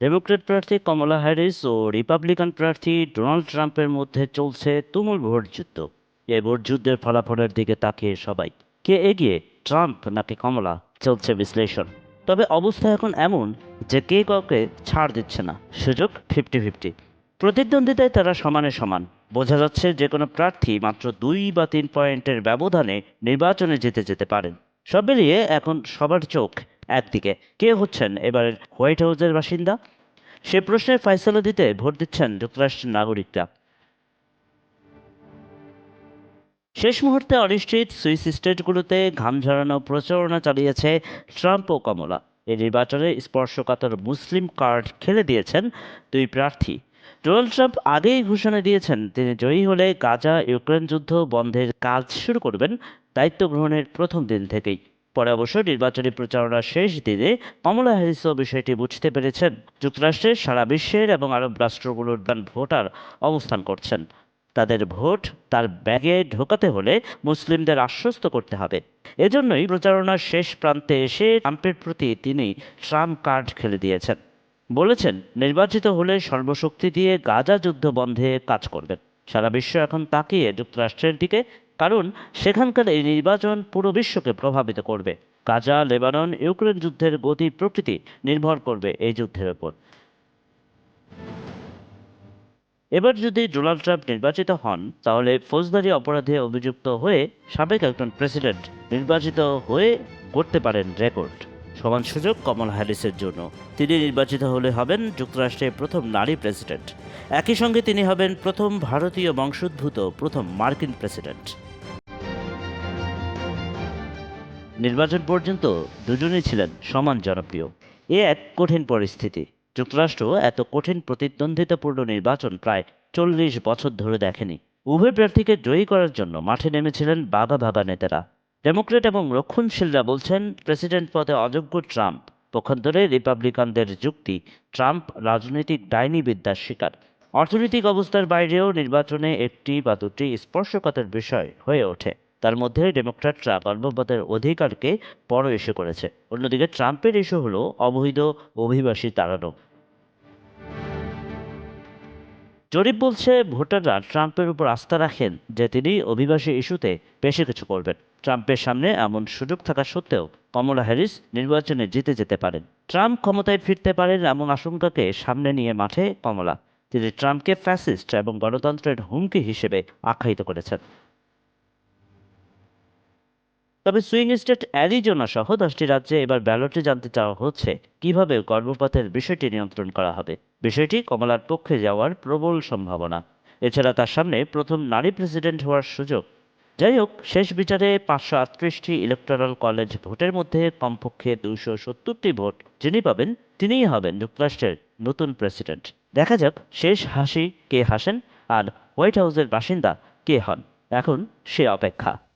Democrat প্রার্থী Kamala Harris ও Republican প্রার্থী ডোনাল্ড ট্রাম্পের মধ্যে চলছে তুমুল ভোট যুদ্ধ। এ ভোট যুদ্ধের ফলাফলের দিকে তাকিয়ে সবাই। কে এগিয়ে? ট্রাম্প নাকি কমলা চলছে বিশ্লেষণ। তবে অবস্থা এখন এমন যে কে কাউকে ছাড় দিচ্ছে না। সুযোগ ফিফটি ফিফটি প্রতিদ্বন্দ্বিতায় তারা সমানে সমান। বোঝা যাচ্ছে যে কোনো প্রার্থী মাত্র দুই বা তিন পয়েন্টের ব্যবধানে নির্বাচনে জিতে যেতে পারেন। সব মিলিয়ে এখন সবার চোখ একদিকে। কে হচ্ছেন এবারের হোয়াইট হাউসের বাসিন্দা? সে প্রশ্নের ফয়সলা দিতে ভোট দিচ্ছেন যুক্তরাষ্ট্রের নাগরিকরা। শেষ মুহূর্তে অনিশ্চিত সুইস স্টেটগুলোতে ঘাম ঝরানো প্রচারণা চালিয়েছে ট্রাম্প ও কমলা। এই নির্বাচনে স্পর্শকাতর মুসলিম কার্ড খেলে দিয়েছেন দুই প্রার্থী। ডোনাল্ড ট্রাম্প আগেই ঘোষণা দিয়েছেন, তিনি জয়ী হলে গাজা ইউক্রেন যুদ্ধ বন্ধের কাজ শুরু করবেন, দায়িত্ব গ্রহণের প্রথম দিন থেকেই। পরে অবশ্য নির্বাচনী প্রচারণার শেষ দিনে কমলা হ্যারিসও বিষয়টি বুঝতে পেরেছেন। যুক্তরাষ্ট্রের সারা বিশ্বের এবং আরব রাষ্ট্রগুলোর ভোটার অবস্থান করছেন। তাদের ভোট তার ব্যাগে ঢোকাতে হলে মুসলিমদের আশ্বস্ত করতে হবে। এজন্যই প্রচারণার শেষ প্রান্তে এসে ট্রাম্পের প্রতি তিনি ট্রাম্প কার্ড খেলে দিয়েছেন। বলেছেন, নির্বাচিত হলে সর্বশক্তি দিয়ে গাজা যুদ্ধ বন্ধে কাজ করবেন। সারা বিশ্ব এখন তাকিয়ে যুক্তরাষ্ট্রের দিকে কারণ সেখানকার এই নির্বাচন পুরো বিশ্বকে প্রভাবিত করবে। গাজা, লেবানন, ইউক্রেন যুদ্ধের গতি প্রকৃতি নির্ভর করবে এই যুদ্ধের ওপর। এবার যদি ডোনাল্ড ট্রাম্প নির্বাচিত হন, তাহলে ফৌজদারি অপরাধে অভিযুক্ত হয়ে সাবেক একজন প্রেসিডেন্ট নির্বাচিত হয়ে করতে পারেন রেকর্ড। সমান সুযোগ কমল হ্যারিসের জন্য। তিনি নির্বাচিত হলে হবেন যুক্তরাষ্ট্রের প্রথম নারী প্রেসিডেন্ট। একই সঙ্গে তিনি হবেন প্রথম ভারতীয় বংশোদ্ভূত, প্রথম মার্কিন প্রেসিডেন্ট। নির্বাচন পর্যন্ত দুজনেই ছিলেন সমান জনপ্রিয়। এ এক কঠিন পরিস্থিতি। যুক্তরাষ্ট্র এত কঠিন প্রতিদ্বন্দ্বিতাপূর্ণ নির্বাচন প্রায় চল্লিশ বছর ধরে দেখেনি। উভয় প্রার্থীকে জয়ী করার জন্য মাঠে নেমেছিলেন বাঘা বাঘা নেতারা। ডেমোক্রেট এবং রক্ষণশীলরা বলছেন, প্রেসিডেন্ট পদে অযোগ্য ট্রাম্প। পক্ষান্তরে রিপাবলিকানদের যুক্তি, ট্রাম্প রাজনৈতিক ডাইনি বিদ্যার শিকার। অর্থনৈতিক অবস্থার বাইরেও নির্বাচনে একটি বা দুটি স্পর্শকাতর বিষয় হয়ে ওঠে। তার মধ্যে ডেমোক্র্যাটরা গর্ভপাতের অধিকারকে বড় ইস্যু করেছে। অন্যদিকে ট্রাম্পের ইস্যু হলো অবৈধ অভিবাসী তাড়ানো। জরিপ বলছে, ভোটাররা ট্রাম্পের উপর আস্থা রাখেন যে তিনি অভিবাসী ইস্যুতে বেশি কিছু করবেন। ট্রাম্পের সামনে এমন সুযোগ থাকা সত্ত্বেও কমলা হ্যারিস নির্বাচনে জিতে যেতে পারেন। ট্রাম্প ক্ষমতায় ফিরতে পারেন এমন আশঙ্কাকে সামনে নিয়ে মাঠে কমলা। তিনি ট্রাম্পকে ফ্যাসিস্ট এবং গণতন্ত্রের হুমকি হিসেবে আখ্যায়িত করেছেন। তবে সুইং স্টেট অ্যারিজোনা সহ দশটি রাজ্যে এবার ব্যালটে জানতে চাওয়া হচ্ছে। কীভাবে গর্ভপাতের বিষয়টি নিয়ন্ত্রণ করা হবে? বিষয়টি কমলার পক্ষে যাওয়ার প্রবল সম্ভাবনা। এছাড়া তার সামনে প্রথম নারী প্রেসিডেন্ট হওয়ার সুযোগ। যাই হোক, শেষ বিচারে পাঁচশো আটত্রিশটি ইলেকট্রাল কলেজ ভোটের মধ্যে কমপক্ষে দুশো সত্তরটি ভোট যিনি পাবেন, তিনিই হবেন যুক্তরাষ্ট্রের নতুন প্রেসিডেন্ট। দেখা যাক শেষ হাসি কে হাসেন আর হোয়াইট হাউসের বাসিন্দা কে হন। এখন সে অপেক্ষা।